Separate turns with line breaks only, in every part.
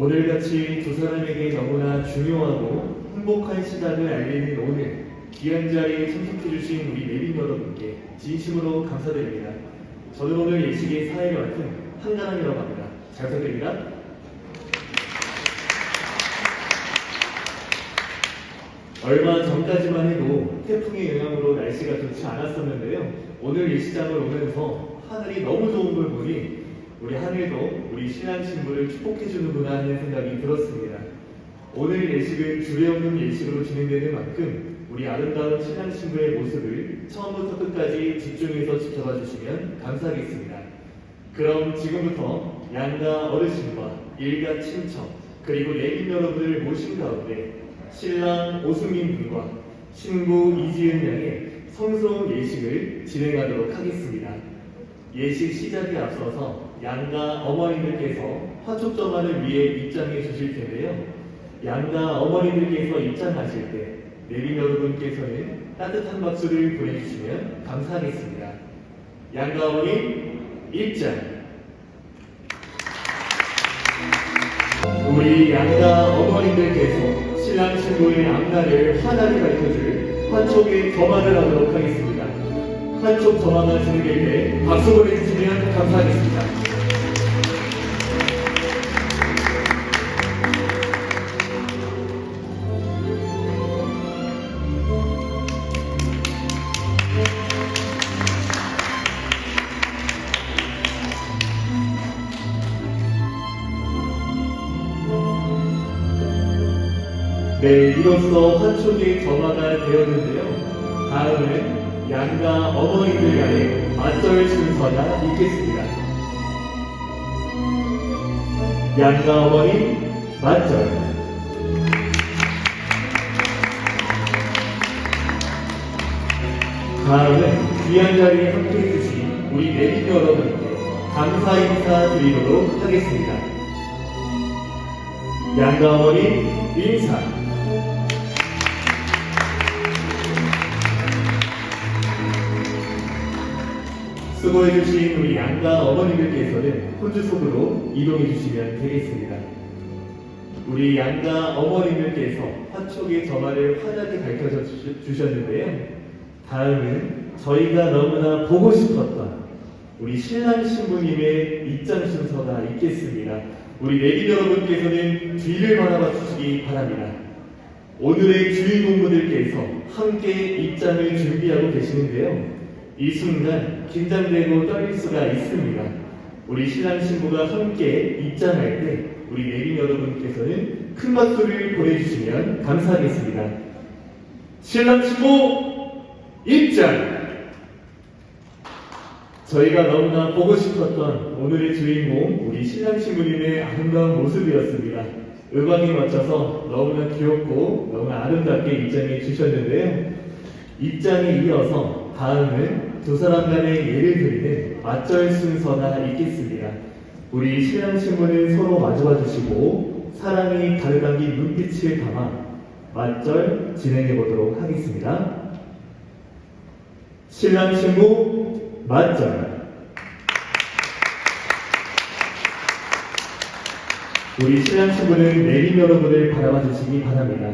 오늘같이 두 사람에게 너무나 중요하고 행복한 시간을 알리는 오늘 귀한 자리에 참석해주신 우리 내빈 여러분께 진심으로 감사드립니다. 저는 오늘 예식의 사회를 맡은 한가람이라고 합니다. 잘 부탁드립니다. 얼마 전까지만 해도 태풍의 영향으로 날씨가 좋지 않았었는데요. 오늘 예식장을 오면서 하늘이 너무 좋은 걸 보니 우리 하늘도 우리 신랑 신부를 축복해 주는구나 하는 생각이 들었습니다. 오늘 예식은 주례 없는 예식으로 진행되는 만큼 우리 아름다운 신랑 신부의 모습을 처음부터 끝까지 집중해서 지켜봐 주시면 감사하겠습니다. 그럼 지금부터 양가 어르신과 일가 친척 그리고 내빈 여러분을 모신 가운데 신랑 오승민 군과 신부 이지은 양의 성스러운 예식을 진행하도록 하겠습니다. 예식 시작에 앞서서 양가 어머니들께서 화촉점화를 위해 입장해 주실 텐데요. 양가 어머니들께서 입장하실 때 내빈 여러분께서는 따뜻한 박수를 보내주시면 감사하겠습니다. 양가 어머니 입장. 우리 양가 어머님들께서 신랑 신부의 앞날을 환하게 밝혀줄 환촉의 점화를 하도록 하겠습니다. 환촉 점화가 진행될 때 박수 보내주시면 감사하겠습니다. 네, 이로써 환촉의 점화가 되었는데요. 다음은 양가 어머니들 간의 맞절 순서가 있겠습니다. 양가 어머니 맞절. 다음은 귀한 자리에 함께 해주신 우리 내빈 여러분께 감사 인사 드리도록 하겠습니다. 양가 어머니 인사. 수고해 주신 우리 양가 어머니들께서는 혼주 속으로 이동해 주시면 되겠습니다. 우리 양가 어머니들께서 화촉의 점화를 환하게 밝혀져 주- 주셨는데요. 다음은 저희가 너무나 보고 싶었던 우리 신랑 신부님의 입장 순서가 있겠습니다. 우리 내빈 여러분께서는 뒤를 바라봐 주시기 바랍니다. 오늘의 주인공분들께서 함께 입장을 준비하고 계시는데요. 이 순간 긴장되고 떨릴 수가 있습니다. 우리 신랑 신부가 함께 입장할 때 우리 내빈 여러분께서는 큰 박수를 보내주시면 감사하겠습니다. 신랑 신부 입장! 저희가 너무나 보고 싶었던 오늘의 주인공 우리 신랑 신부님의 아름다운 모습이었습니다. 음악에 맞춰서 너무나 귀엽고 너무나 아름답게 입장해 주셨는데요. 입장에 이어서 다음은 두 사람 간의 예를 드리는 맞절 순서가 있겠습니다. 우리 신랑 신부는 서로 마주봐 주시고 사랑이 가득담긴 눈빛을 담아 맞절 진행해 보도록 하겠습니다. 신랑 신부 맞절. 우리 신랑 신부는 내린 여러분을 바라봐 주시기 바랍니다.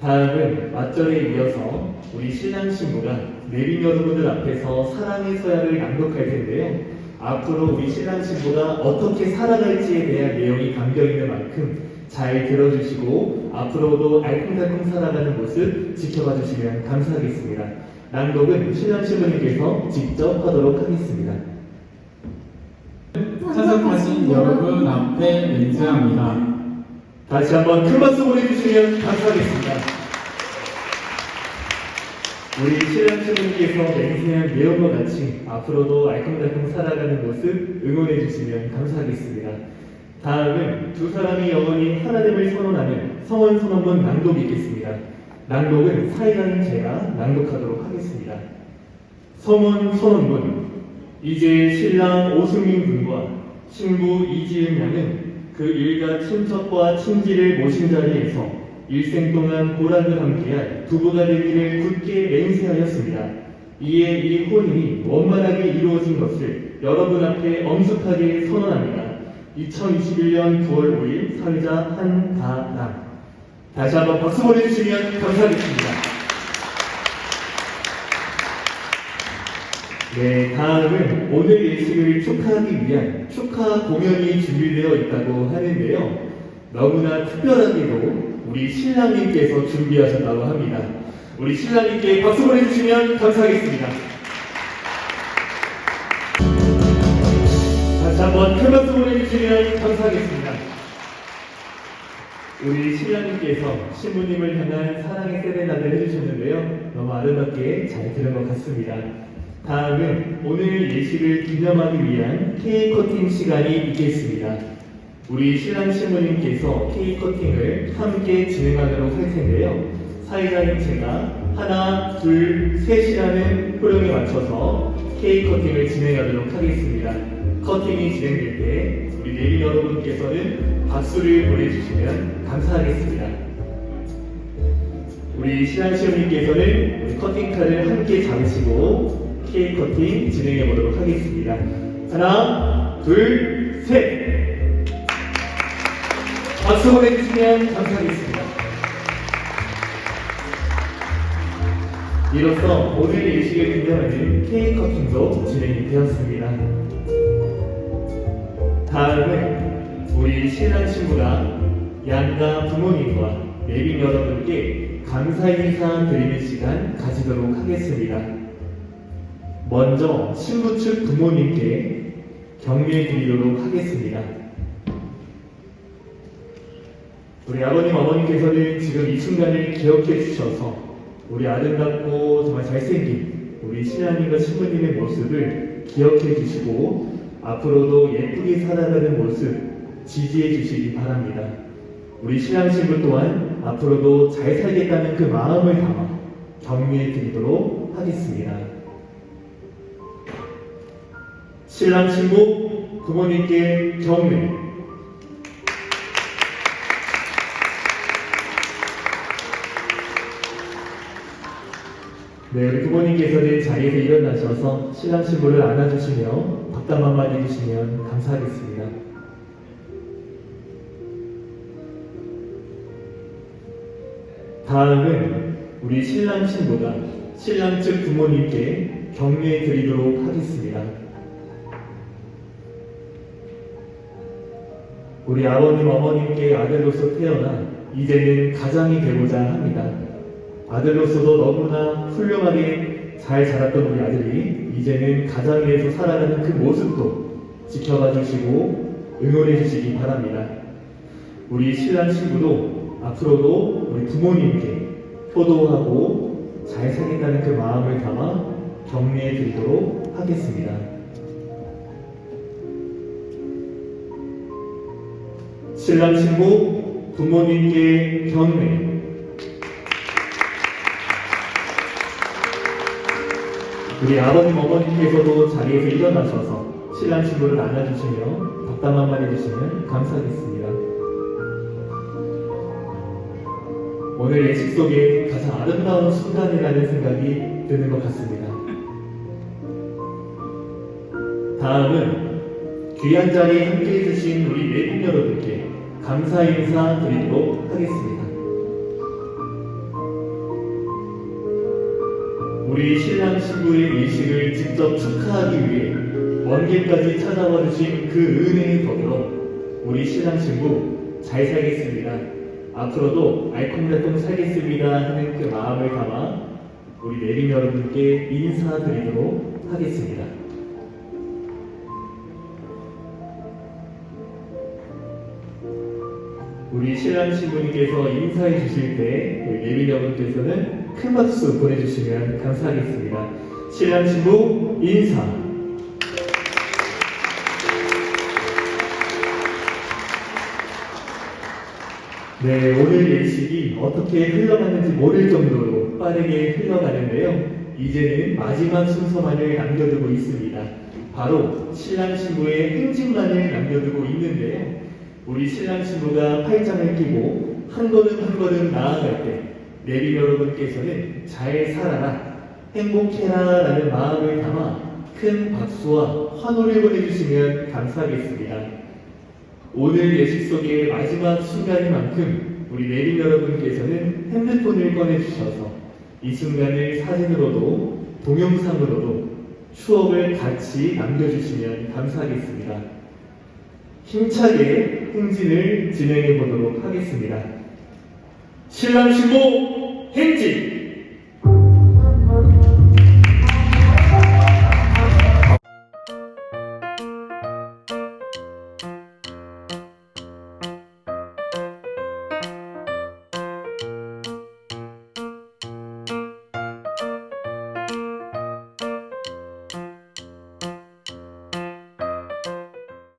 다음은 맞절에 이어서 우리 신랑 신부가 내린 여러분들 앞에서 사랑의 서약을 낭독할 텐데요. 앞으로 우리 신랑 신부가 어떻게 살아갈지에 대한 내용이 담겨 있는 만큼 잘 들어주시고 앞으로도 알콩달콩 살아가는 모습 지켜봐 주시면 감사하겠습니다. 낭독은 신랑 신부님께서 직접 하도록 하겠습니다.
참석하신 여러분 앞에 맹세합니다.
다시 한번 큰 박수 보내주시면 감사하겠습니다. 우리 신랑 신부님께서 맹세한 내용과 같이 앞으로도 알콩달콩 살아가는 모습 응원해 주시면 감사하겠습니다. 다음은 두 사람이 영원히 하나님을 선언하는 성원 선언문 낭독이 있겠습니다. 낭독은 사이가인 제가 낭독하도록 하겠습니다. 성원 선언문 이제 신랑 오승민 군과 신부 이지은 양은 그 일가 친척과 친지를 모신 자리에서 일생 동안 고락을 함께할 부부가 되기를 굳게 맹세하였습니다. 이에 이 혼인이 원만하게 이루어진 것을 여러분 앞에 엄숙하게 선언합니다. 2021년 9월 5일 사회자 한가남. 다시 한번 박수 보내주시면 감사하겠습니다. 네, 다음은 오늘 예식을 축하하기 위한 축하 공연이 준비되어 있다고 하는데요. 너무나 특별하게도 우리 신랑님께서 준비하셨다고 합니다. 우리 신랑님께 박수 보내주시면 감사하겠습니다. 다시 한번 큰 박수 보내주시면 감사하겠습니다. 우리 신랑님께서 신부님을 향한 사랑의 세레나를 해주셨는데요. 너무 아름답게 잘 들은 것 같습니다. 다음은 오늘 예식을 기념하기 위한 케이크 커팅 시간이 있겠습니다. 우리 신랑 신부님께서 케이크 커팅을 함께 진행하도록 할 텐데요. 사회자인 제가 하나, 둘, 셋이라는 호령에 맞춰서 케이크 커팅을 진행하도록 하겠습니다. 커팅이 진행될 때 우리 내린 여러분께서는 박수를 보내주시면 감사하겠습니다. 우리 신랑 시어님께서는 우리 커팅 칼을 함께 잡으시고 케이크 커팅 진행해 보도록 하겠습니다. 하나, 둘, 셋! 박수 보내주시면 감사하겠습니다. 이로써 오늘 예식을 기념하는 케이크 커팅도 진행이 되었습니다. 다음은 우리 신랑 신부가 양가 부모님과 내빈 여러분께 감사 인사 드리는 시간 가지도록 하겠습니다. 먼저 신부 측 부모님께 격려해 드리도록 하겠습니다. 우리 아버님 어머님께서는 지금 이 순간을 기억해 주셔서 우리 아름답고 정말 잘생긴 우리 신랑님과 신부님의 모습을 기억해 주시고 앞으로도 예쁘게 살아가는 모습 지지해 주시기 바랍니다. 우리 신랑 신부 또한 앞으로도 잘 살겠다는 그 마음을 담아 격려해 드리도록 하겠습니다. 신랑 신부 부모님께 격려 네, 우리 부모님께서는 자리에서 일어나셔서 신랑 신부를 안아주시며 덕담 한마디 해주시면 감사하겠습니다. 다음은 우리 신랑 신부가 신랑 측 부모님께 격려해 드리도록 하겠습니다. 우리 아버님 어머님께 아들로서 태어나 이제는 가장이 되고자 합니다. 아들로서도 너무나 훌륭하게 잘 자랐던 우리 아들이 이제는 가장에서 살아가는 그 모습도 지켜봐 주시고 응원해 주시기 바랍니다. 우리 신랑 신부도 앞으로도 우리 부모님께 효도하고 잘 살겠다는 그 마음을 담아 격려해 드리도록 하겠습니다. 신랑 신부 부모님께 격려 우리 아버님 어머님께서도 자리에서 일어나셔서 신랑 신부를 안아주시며 덕담 한마디 해주시면 감사하겠습니다. 오늘 예식 속에 가장 아름다운 순간이라는 생각이 드는 것 같습니다. 다음은 귀한 자리에 함께 해주신 우리 내국 여러분께 감사 인사 드리도록 하겠습니다. 우리 신랑 신부의 예식을 직접 축하하기 위해 먼 길까지 찾아와 주신 그 은혜에 더불어 우리 신랑 신부 잘 살겠습니다. 앞으로도 알콩달콩 살겠습니다 하는 그 마음을 담아 우리 내림 여러분께 인사드리도록 하겠습니다. 우리 신랑 신부님께서 인사해 주실 때 우리 내림 여러분께서는 큰 박수 보내주시면 감사하겠습니다. 신랑 신부 인사. 네, 오늘 예식이 어떻게 흘러가는지 모를 정도로 빠르게 흘러가는데요. 이제는 마지막 순서만을 남겨두고 있습니다. 바로 신랑 신부의 행진만을 남겨두고 있는데요. 우리 신랑 신부가 팔짱을 끼고 한 걸음 한 걸음 나아갈 때 내림 여러분께서는 잘 살아라, 행복해라 라는 마음을 담아 큰 박수와 환호를 보내주시면 감사하겠습니다. 오늘 예식 속의 마지막 순간인 만큼 우리 내빈 여러분께서는 핸드폰을 꺼내주셔서 이 순간을 사진으로도 동영상으로도 추억을 같이 남겨주시면 감사하겠습니다. 힘차게 행진을 진행해 보도록 하겠습니다. 신랑 신부 행진!